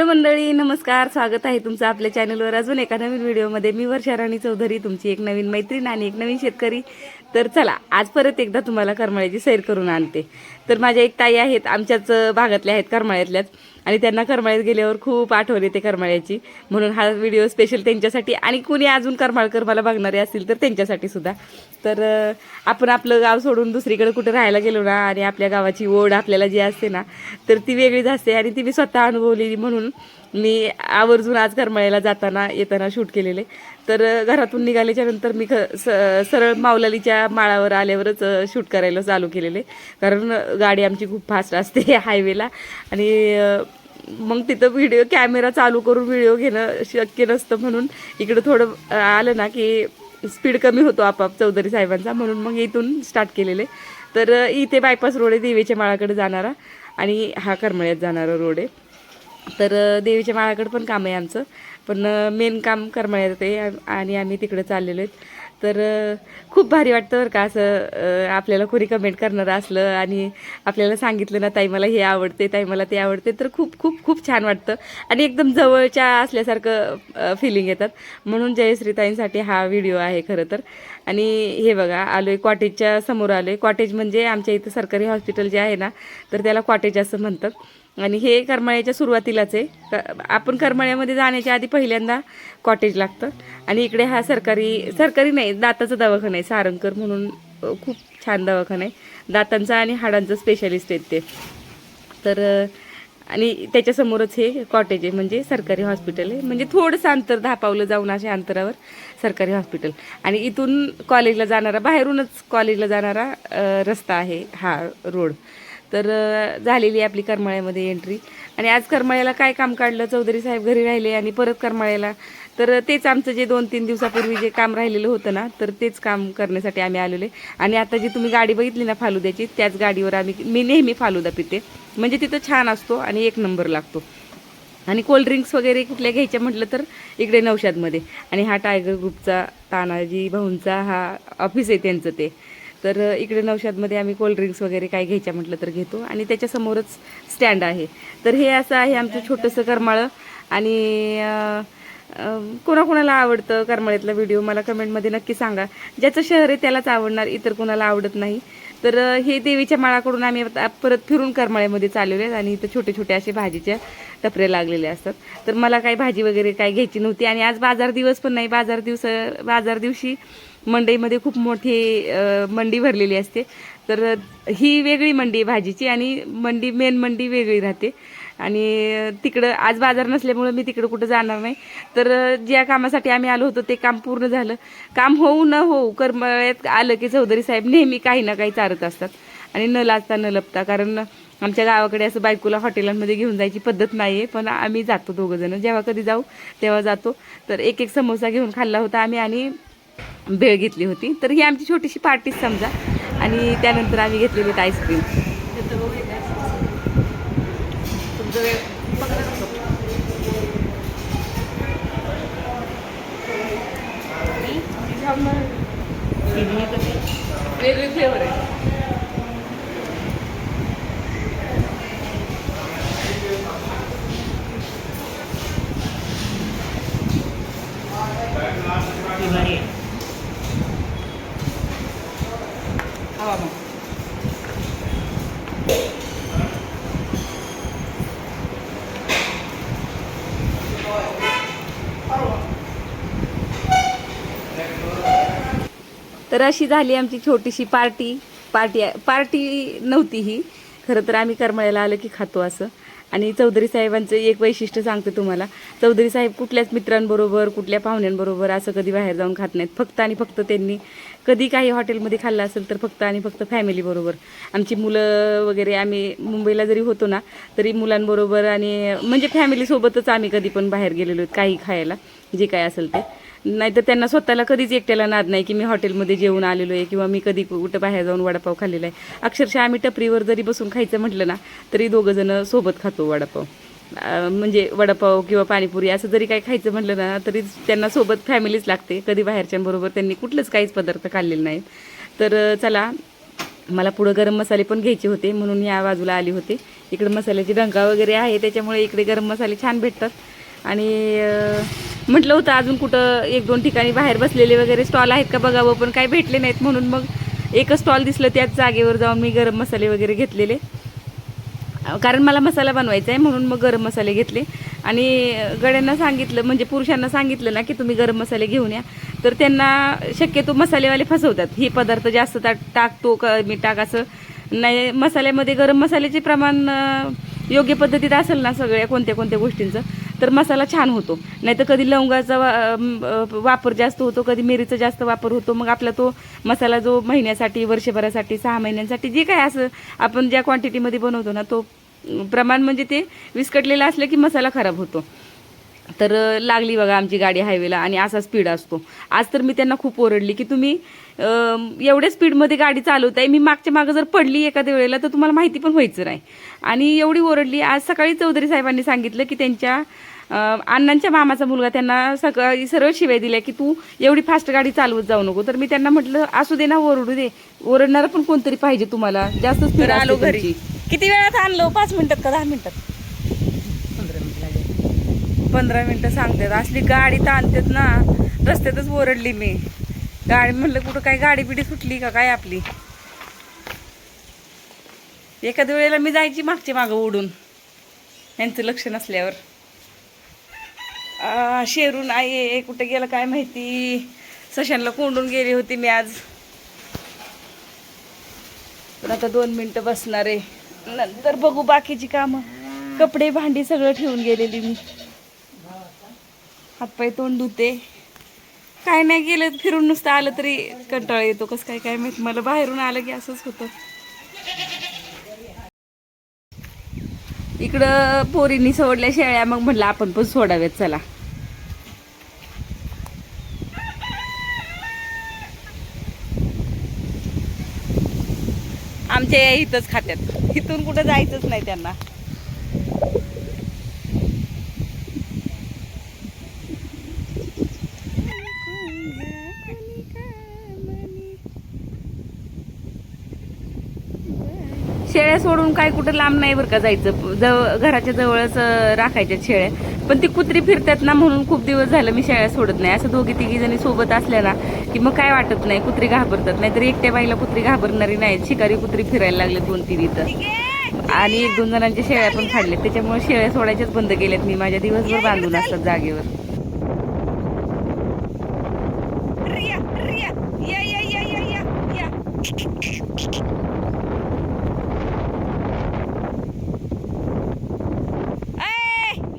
Hello मंडळी नमस्कार. स्वागत आहे तुमचं आपल्या चॅनलवर. अजून एका नवीन व्हिडिओमध्ये मी वर्षा राणी चौधरी तुमची एक नवीन मैत्रीण आणि एक नवीन शेतकरी. तर चला आज परत एकदा तुम्हाला करमाळ्याची सैर करून आणते. तर माझ्या एक ताई आहेत आमच्याच भागातल्या आहेत करमाळ्यातल्याच. आणि त्यांना करमाळ्यात गेल्यावर खूप आठवण येते करमाळ्याची. म्हणून हा व्हिडिओ स्पेशल त्यांच्यासाठी आणि कुणी अजून करमाळकर मला बघणारे असतील तर त्यांच्यासाठी सुद्धा. तर आपण आपलं गाव सोडून दुसरीकडे कुठे राहायला गेलो ना आणि आपल्या गावाची ओढ आपल्याला जी असते ना तर ती वेगळीच असते आणि ती मी स्वतः अनुभवलेली म्हणून मी आवर्जून आज करमाळ्याला जाताना येताना शूट केलेले. तर घरातून निघाल्याच्या नंतर मी ख स सरळ माऊलालीच्या माळावर आल्यावरच शूट करायला चालू केलेले. कारण गाडी आमची खूप फास्ट असते हायवेला आणि मग तिथं व्हिडिओ कॅमेरा चालू करून व्हिडिओ घेणं शक्य नसतं म्हणून इकडं थोडं आलं ना की स्पीड कमी होतो आपाप चौधरी साहेबांचा म्हणून मग इथून स्टार्ट केलेले. तर इथे बायपास रोड आहे देवीच्या माळाकडे जाणारा आणि हा करमळ्यात जाणारा रोड आहे. तर देवीच्या माळाकडे पण काम आहे आमचं. पण मेन काम करमळ्यात आहे आणि आम्ही तिकडे चाललेलो आहेत. तर खूप भारी वाटतं बरं का असं आपल्याला कोणी कमेंट करणारं असलं आणि आपल्याला सांगितलं ना ताई मला हे आवडते ताई मला ते आवडते तर खूप खूप खूप छान वाटतं. आणि एकदम जवळच्या असल्यासारखं फिलिंग येतात. म्हणून जयश्रीताईंसाठी हा व्हिडिओ आहे खरं तर. आणि हे बघा आलोय कॉटेजच्या समोर आलोय. कॉटेज म्हणजे आमच्या इथं सरकारी हॉस्पिटल जे आहे ना तर त्याला कॉटेज असं म्हणतात. आणि हे करमाळ्याच्या सुरुवातीलाच आहे. क- आपण करमाळ्यामध्ये जाण्याच्या आधी पहिल्यांदा कॉटेज लागतं. आणि इकडे हा सरकारी सरकारी नाही दाताचा दवाखाना आहे. सारंगकर म्हणून खूप छान दवाखाना आहे. दातांचा आणि हाडांचा स्पेशालिस्ट आहेत ते. तर आणि त्याच्यासमोरच हे कॉटेज आहे. म्हणजे सरकारी हॉस्पिटल आहे. म्हणजे थोडंसं अंतर दहा पावलं जाऊन अशा अंतरावर. सरकारी हॉस्पिटल. आणि इथून कॉलेजला जाणारा बाहेरूनच कॉलेजला जाणारा रस्ता आहे हा रोड. तर झालेली आहे आपली करमाळ्यामध्ये एंट्री आणि आज करमाळ्याला काय काम काढलं? चौधरी साहेब घरी राहिले आणि परत करमाळ्याला. तर तेच आमचं जे दोन तीन दिवसापूर्वी जे काम राहिलेलं होतं ना तर तेच काम करण्यासाठी आम्ही आलेले आणि आता जी तुम्ही गाडी बघितली ना फालुद्याची त्याच गाडीवर आम्ही मी नेहमी फालुदा पिते. म्हणजे तिथं छान असतो आणि एक नंबर लागतो. आणि कोल्ड्रिंक्स वगैरे कुठल्या घ्यायच्या म्हटलं तर इकडे नौशादमध्ये. आणि हा टायगर ग्रुपचा तानाजी भाऊंचा हा ऑफिस आहे त्यांचं ते. तर इकडे नौशादमध्ये आम्ही कोल्ड्रिंक्स वगैरे काय घ्यायच्या म्हटलं तर घेतो. आणि त्याच्यासमोरच स्टँड आहे. तर हे असं आहे आमचं छोटंसं करमाळं. आणि कोणाकोणाला आवडतं करमाळ्यातला व्हिडिओ मला कमेंटमध्ये नक्की सांगा. ज्याचं शहर आहे त्यालाच आवडणार इतर कोणाला आवडत नाही. तर हे देवीच्या माळाकडून आम्ही आता परत फिरून करमाळ्यामध्ये चाललेलो आहेत आणि इथं छोटे छोटे असे भाजीच्या टपरे लागलेले असतात. तर मला काही भाजी वगैरे काही घ्यायची नव्हती आणि आज बाजार दिवस पण नाही. बाजार दिवस बाजार दिवशी मंडईमध्ये खूप मोठी मंडी भरलेली असते. तर ही वेगळी मंडी आहे भाजीची आणि मंडी मेन मंडी वेगळी राहते. आणि तिकडं आज बाजार नसल्यामुळं मी तिकडं कुठं जाणार नाही. तर ज्या कामासाठी आम्ही आलो होतो ते काम पूर्ण झालं. काम होऊ न होऊ कर्मळ्यात आलं की चौधरी साहेब नेहमी काही ना काही चारत असतात. आणि न लाजता न लपता कारण आमच्या गावाकडे असं बायकोला हॉटेलांमध्ये घेऊन जायची पद्धत नाही आहे पण आम्ही जातो दोघं जण. जेव्हा कधी जाऊ तेव्हा जातो. तर एक एक समोसा घेऊन खाल्ला होता आम्ही आणि भेळ घेतली होती. तर ही आमची छोटीशी पार्टीच समजा. आणि त्यानंतर आम्ही घेतलेली होती आईस्क्रीम. वेगळे फ्लेवर आहे खावा मग तर अशी झाली आमची छोटीशी पार्टी. पार्टी पार्टी नव्हती ही. खरं तर आम्ही करमळ्याला आलं की खातो असं. आणि चौधरी साहेबांचं एक वैशिष्ट्य सांगते तुम्हाला. चौधरी साहेब कुठल्याच मित्रांबरोबर कुठल्या पाहुण्यांबरोबर असं कधी बाहेर जाऊन खात नाहीत. फक्त आणि फक्त त्यांनी कधी काही हॉटेलमध्ये खाल्लं असेल तर फक्त आणि फक्त फॅमिलीबरोबर आमची मुलं वगैरे आम्ही मुंबईला जरी होतो ना तरी मुलांबरोबर आणि म्हणजे फॅमिलीसोबतच आम्ही कधी पण बाहेर गेलेलो आहेत काही खायला जे काय असेल ते. नाहीतर त्यांना स्वतःला कधीच एकट्याला नाद नाही की मी हॉटेलमध्ये जेवून आलेलो आहे किंवा मी कधी कुठं बाहेर जाऊन वडापाव खाल्लेला आहे. अक्षरशः आम्ही टपरीवर जरी बसून खायचं म्हटलं ना तरी दोघं जण सोबत खातो वडापाव. म्हणजे वडापाव किंवा पाणीपुरी असं जरी काही खायचं म्हटलं ना तरी त्यांना सोबत फॅमिलीच लागते. कधी बाहेरच्यांबरोबर त्यांनी कुठलंच काहीच पदार्थ खाल्लेले नाहीत. तर चला मला पुढं गरम मसाले पण घ्यायचे होते म्हणून या बाजूला आले होते. इकडे मसाल्याची डंका वगैरे आहे त्याच्यामुळे इकडे गरम मसाले छान भेटतात. आणि म्हटलं होतं अजून कुठं एक दोन ठिकाणी बाहेर बसलेले वगैरे स्टॉल आहेत का बघावं पण काही भेटले नाहीत म्हणून मग एकच स्टॉल दिसलं त्याच जागेवर जाऊन मी गरम मसाले वगैरे घेतलेले. कारण मला मसाला बनवायचा आहे म्हणून मग गरम मसाले घेतले. आणि गड्यांना सांगितलं म्हणजे पुरुषांना सांगितलं ना की तुम्ही गरम मसाले घेऊन या. तर त्यांना शक्यतो मसालेवाले फसवतात. हे पदार्थ जास्त ता टाकतो कमी मी टाक असं. नाही मसाल्यामध्ये गरम मसाल्याचे प्रमाण योग्य पद्धतीत असेल ना सगळ्या कोणत्या कोणत्या गोष्टींचं. तर मसाला छान होतो. नाही तर कधी लवंगाचा वा वापर जास्त होतो कधी मिरीचा जास्त वापर होतो मग आपला तो मसाला जो महिन्यासाठी वर्षभरासाठी सहा महिन्यांसाठी जे काय असं आपण ज्या क्वांटिटीमध्ये बनवतो ना तो प्रमाण म्हणजे ते विस्कटलेलं असलं की मसाला खराब होतो. तर लागली बघा आमची गाडी हायवेला आणि असा स्पीड असतो. आज तर मी त्यांना खूप ओरडली की तुम्ही एवढ्या स्पीडमध्ये गाडी चालवताय. मी मागच्या मागं जर पडली एखाद्या वेळेला तर तुम्हाला माहिती पण व्हायचं नाही. आणि एवढी ओरडली. आज सकाळी चौधरी साहेबांनी सांगितलं की त्यांच्या अण्णांच्या मामाचा मुलगा त्यांना सकाळी सरळ शिवाय दिल्या की तू एवढी फास्ट गाडी चालवत जाऊ नको. तर मी त्यांना म्हटलं असू दे ना ओरडू दे. ओरडणारं पण कोणतरी पाहिजे तुम्हाला. जास्त स्पीड आलो घरी. किती वेळात आणलो पाच मिनिटात का दहा मिनिटात? पंधरा मिनिटं सांगतात. असली गाडी ताणतात ना रस्त्यातच ओरडली मी. गाडी म्हणलं कुठं काय गाडी बिडी सुटली का काय आपली? एखाद्या वेळेला मी जायची मागचे मागं उडून यांचं लक्ष नसल्यावर. आ, शेरून आहे कुठे गेलं काय माहिती? सशांना कोंडून गेली होती मी आज. पण आता दोन मिनटं बसणार आहे. नंतर बघू बाकीची कामं. कपडे भांडी सगळं ठेवून गेलेली मी. हातपाय तोंड धुते. काय नाही गेलं फिरून नुसतं आलं तरी कंटाळा येतो. कसं काय काय माहीत? मला बाहेरून आलं की असंच होतं. इकडं पोरींनी सोडल्या शेळ्या मग म्हटलं आपण पण सोडाव्यात चला. आमच्या या इथंच खात्यात. इथून कुठं जायचंच नाही त्यांना. शेळ्या सोडून काय कुठं लांब नाही बरं का जायचं. जवळ घराच्या जवळच राखायच्या शेळ्या. पण ती कुत्री फिरतात ना म्हणून खूप दिवस झालं मी शेळ्या सोडत नाही. असं दोघी तिघी जणी सोबत असल्या ना की मग काय वाटत नाही कुत्री घाबरतात. नाहीतर एकट्या बाईला कुत्री घाबरणारी नाही. शिकारी कुत्री फिरायला लागले दोन तीन इथं. आणि एक दोन जणांच्या शेळ्या पण फाडल्यात. त्याच्यामुळे शेळ्या सोडायच्याच बंद केल्यात मी. माझ्या दिवसभर बांधून असतात जागेवर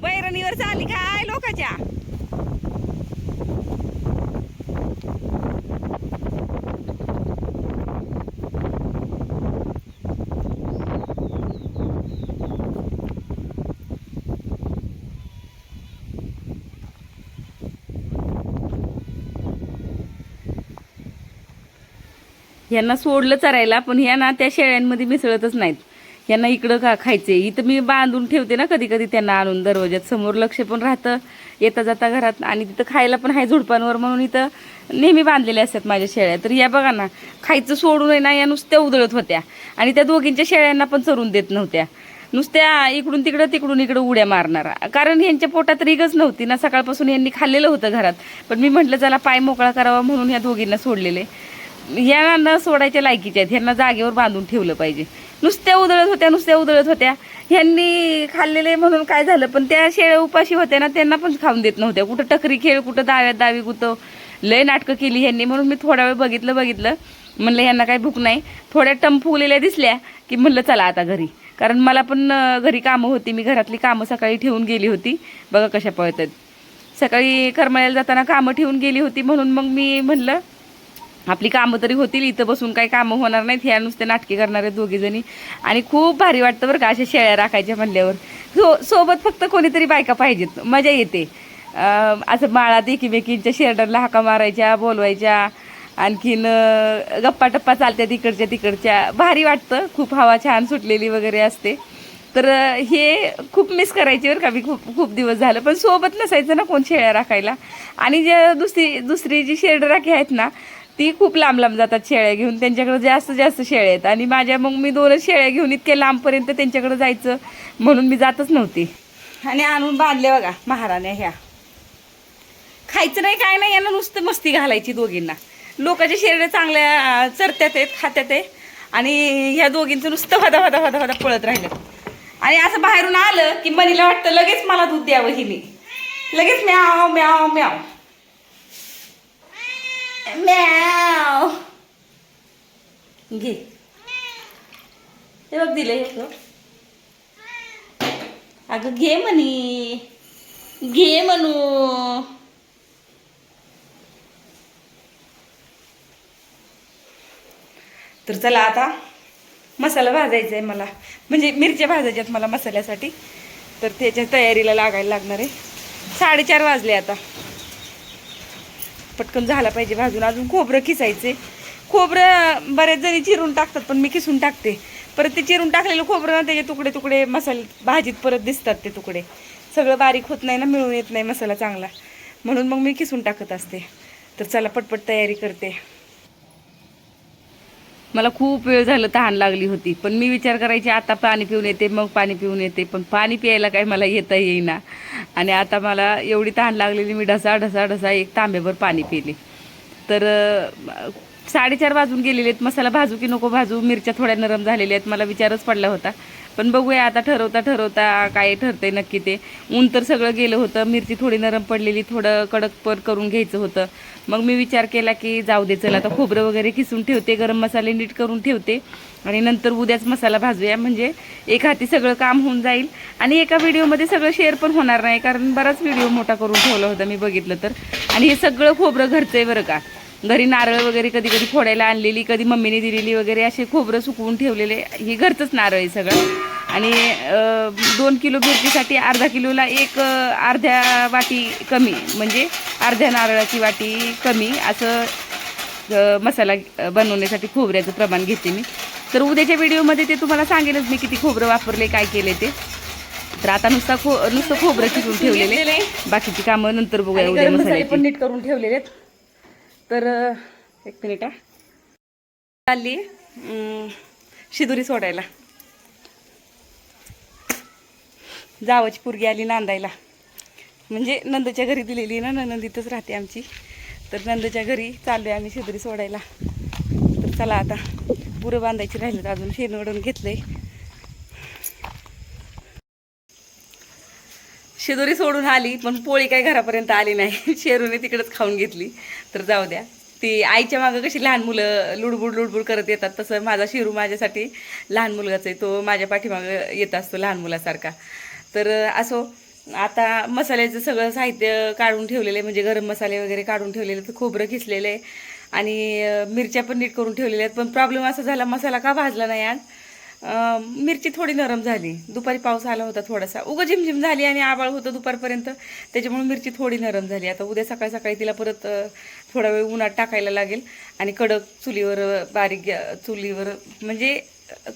बैरणीवर चालली काय लोकाच्या यांना सोडलं चरायला पण ह्या ना त्या शेळ्यांमध्ये मिसळतच नाहीत. यांना इकडं का खायचे इथं मी बांधून ठेवते ना कधी कधी त्यांना आणून दरवाज्यात. समोर लक्ष पण राहतं. येता जाता घरात आणि तिथं खायला पण आहे झुडपांवर म्हणून इथं नेहमी बांधलेल्या असतात माझ्या शेळ्या. तर या बघा ना खायचं सोडून ना या नुसत्या उधळत होत्या. आणि त्या दोघींच्या शेळ्यांना पण चरून देत नव्हत्या. नुसत्या इकडून तिकडं तिकडून इकडं उड्या मारणार. कारण यांच्या पोटात रिगच नव्हती ना सकाळपासून यांनी खाल्लेलं होतं घरात. पण मी म्हटलं चला पाय मोकळा करावा म्हणून या दोघींना सोडलेले. यांना न सोडायच्या लायकीच्या आहेत. ह्यांना जागेवर बांधून ठेवलं पाहिजे. नुसत्या उधळत होत्या नुसत्या उधळत होत्या. ह्यांनी खाल्लेले म्हणून काय झालं? पण त्या शेळ्या उपाशी होत्या ना त्यांना पण खाऊन देत नव्हत्या. कुठं टकरी खेळ कुठं दाव्यात दावी कुठं लय नाटकं केली ह्यांनी म्हणून मी थोडा वेळ बघितलं बघितलं. म्हणलं ह्यांना काही भूक नाही. थोड्या टम फुगलेल्या दिसल्या की म्हणलं चला आता घरी. कारण मला पण घरी कामं होती. मी घरातली कामं सकाळी ठेवून गेली होती. बघा कशा पळतात. सकाळी करमळ्याला जाताना कामं ठेवून गेली होती. म्हणून मग मी म्हणलं आपली कामं तरी होतील इथं बसून काही कामं होणार नाहीत ह्या नुसते नाटके करणारे दोघी जणी. आणि खूप भारी वाटतं बरं का अशा शेळ्या राखायच्या म्हणल्यावर. सो सोबत फक्त कोणीतरी बायका पाहिजेत मजा येते. असं माळात एकीमेकींच्या शेरडरला हाका मारायच्या बोलवायच्या आणखीन गप्पा टप्पा चालत्या तिकडच्या तिकडच्या. भारी वाटतं खूप हवा छान सुटलेली वगैरे असते. तर हे खूप मिस करायचे बरं का मी खूप खूप दिवस झालं. पण सोबत नसायचं ना कोण शेळ्या राखायला. आणि ज्या दुसरी दुसरी जी शेरड राखी आहेत ना ती खूप लांब लांब जातात शेळ्या घेऊन. त्यांच्याकडे जास्त जास्त शेळ्या आहेत. आणि माझ्या मग मी दोनच शेळ्या घेऊन इतक्या लांबपर्यंत त्यांच्याकडे जायचं म्हणून मी जातच नव्हती. आणि आणून बांधले बघा महाराण्या ह्या. खायचं नाही काय नाही यांना नुसतं मस्ती घालायची दोघींना. लोकांच्या शरीर चांगल्या चरत्यात आहेत खात्यात आहे आणि ह्या दोघींचं नुसतं वदा वदा वदा वदा पळत राहिलं. आणि असं बाहेरून आलं की मनीला वाटतं लगेच मला दूध द्यावं हिने. लगेच म्याव म्याव म्याव. घे. हे बघ दिले हे अगं घे म्हणी. घे म्हणू. तर चला आता मसाला भाजायचा आहे मला. म्हणजे मिरच्या भाजायच्यात मला मसाल्यासाठी. तर त्याच्या तयारीला लागायला लागणार आहे. साडेचार वाजले आता. पटकन झाला पाहिजे. भाजून अजून खोबरं किसायचे खोबरं बऱ्याच जणी चिरून टाकतात पण मी किसून टाकते. परत ते चिरून टाकलेलं खोबरं ना त्याचे तुकडे तुकडे मसाले भाजीत परत दिसतात ते तुकडे. सगळं बारीक होत नाही ना मिळून येत नाही मसाला चांगला. म्हणून मग मी किसून टाकत असते. तर चला पटपट तयारी करते. मला खूप वेळ झालं तहान लागली होती. पण मी विचार करायची आता पाणी पिऊन येते मग पाणी पिऊन येते. पण पाणी प्यायला काय मला येता येईना. आणि आता मला एवढी तहान लागलेली मी ढसा ढसा ढसा एक तांब्याभर पाणी पिले. तर साडेचार वाजून गेलेले आहेत. मसाला भाजू की नको भाजू मिरच्या थोड्या नरम झालेल्या आहेत. मला विचारच पडला होता. पण बघूया आता ठरवता ठरवता काय ठरते नक्की ते. ऊन तर सगळं गेलं होतं. मिरची थोडी नरम पडलेली थोडं कडक पर करून घ्यायचं होतं. मग मी विचार केला की जाऊ दे चला आता खोबरं वगैरे किसून ठेवते गरम मसाले नीट करून ठेवते. आणि नंतर उद्याच मसाला भाजूया. म्हणजे एक हाती सगळं काम होऊन जाईल. आणि एका व्हिडिओमध्ये सगळं शेअर पण होणार नाही कारण बराच व्हिडिओ मोठा करून ठेवला होता मी बघितलं तर. आणि हे सगळं खोबरं घरचं आहे बरं का. घरी नारळ वगैरे कधी कधी फोडायला आणलेली कधी मम्मीने दिलेली वगैरे असे खोबरं सुकवून ठेवलेले. हे घरचंच नारळ आहे सगळं. आणि दोन किलो मिरचीसाठी अर्धा किलोला एक अर्ध्या वाटी कमी म्हणजे अर्ध्या नारळाची वाटी कमी असं मसाला बनवण्यासाठी खोबऱ्याचं प्रमाण घेते मी. तर उद्याच्या व्हिडिओमध्ये ते तुम्हाला सांगेलच मी किती खोबरं वापरले काय केले ते. तर आता नुसता खो नुसतं खोबरं किसून ठेवलेले. बाकीची कामं नंतर बघूया उद्या मसाले पण नीट करून ठेवलेले आहेत तर एक मिनिट हा चालली शिदुरी सोडायला. जावाची पोरगी आली नांदायला. म्हणजे नंदच्या घरी दिलेली ना नंदीतच राहते आमची. तर नंदच्या घरी चाललोय आम्ही शिदुरी सोडायला. तर चला आता पुरं बांधायची राहिलं अजून शेण वडून घेतलंय. शेदोरी सोडून आली पण पोळी काय घरापर्यंत आली नाही. शेरूने तिकडंच खाऊन घेतली. तर जाऊ द्या. ती आईच्या मागं कशी लहान मुलं लुडबुड लुडबुड करत येतात तसं माझा शेरू माझ्यासाठी लहान मुलगाच आहे. तो माझ्या पाठीमागं येत असतो लहान मुलासारखा. तर असो आता मसाल्याचं सगळं साहित्य काढून ठेवलेलं आहे म्हणजे गरम मसाले वगैरे काढून ठेवलेले तर खोबरं खिसलेलं आहे आणि मिरच्या पण नीट करून ठेवलेल्या आहेत. पण प्रॉब्लेम असा झाला मसाला का भाजला नाही आज? मिरची थोडी नरम झाली. दुपारी पाऊस आला होता थोडासा. उगं झिमझिम झाली आणि आबाळ होतं दुपारपर्यंत. त्याच्यामुळे मिरची थोडी नरम झाली. आता उद्या सकाळी सकाळी तिला परत थोडा वेळ उन्हात टाकायला लागेल. आणि कडक चुलीवर बारीक चुलीवर म्हणजे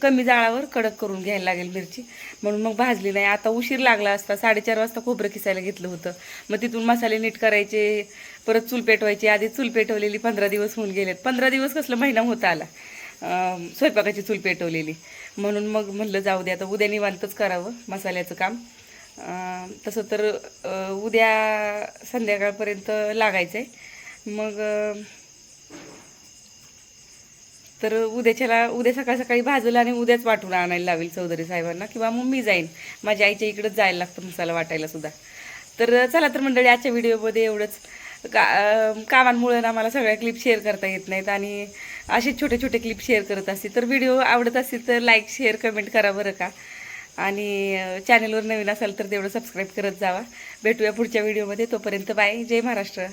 कमी जाळावर कडक करून घ्यायला लागेल मिरची. म्हणून मग भाजली नाही. आता उशीर लागला असता. साडेचार वाजता खोबरं किसायला घेतलं होतं. मग तिथून मसाले नीट करायचे. परत चूल पेटवायची. आधी चूल पेटवलेली पंधरा दिवस होऊन गेलेत. पंधरा दिवस कसलं महिना होता आला. स्वयंपाकाची चूल पेटवलेली. म्हणून मग म्हणलं जाऊ दे आता उद्या निवांतच करावं मसाल्याचं काम. तसं तर उद्या संध्याकाळपर्यंत लागायचं आहे मग तर उद्याच्याला उद्या सकाळ सकाळी भाजलं आणि उद्याच वाटून आणायला लावेल चौधरी साहेबांना किंवा मग मी जाईन. माझ्या आईच्या इकडंच जायला लागतं मसाला वाटायला सुद्धा. तर चला तर मंडळी आजच्या व्हिडिओमध्ये एवढंच. का कामांमुळे ना मला सगळ्या क्लिप शेअर करता येत नाहीत आणि असे छोटे छोटे क्लिप शेअर करत असते तर व्हिडिओ आवडत असतील तर लाईक शेअर कमेंट करा बरं का. आणि चॅनलवर नवीन असाल तर तेवढं सबस्क्राईब करत जावा. भेटूया पुढच्या व्हिडिओमध्ये तोपर्यंत बाय जय महाराष्ट्र.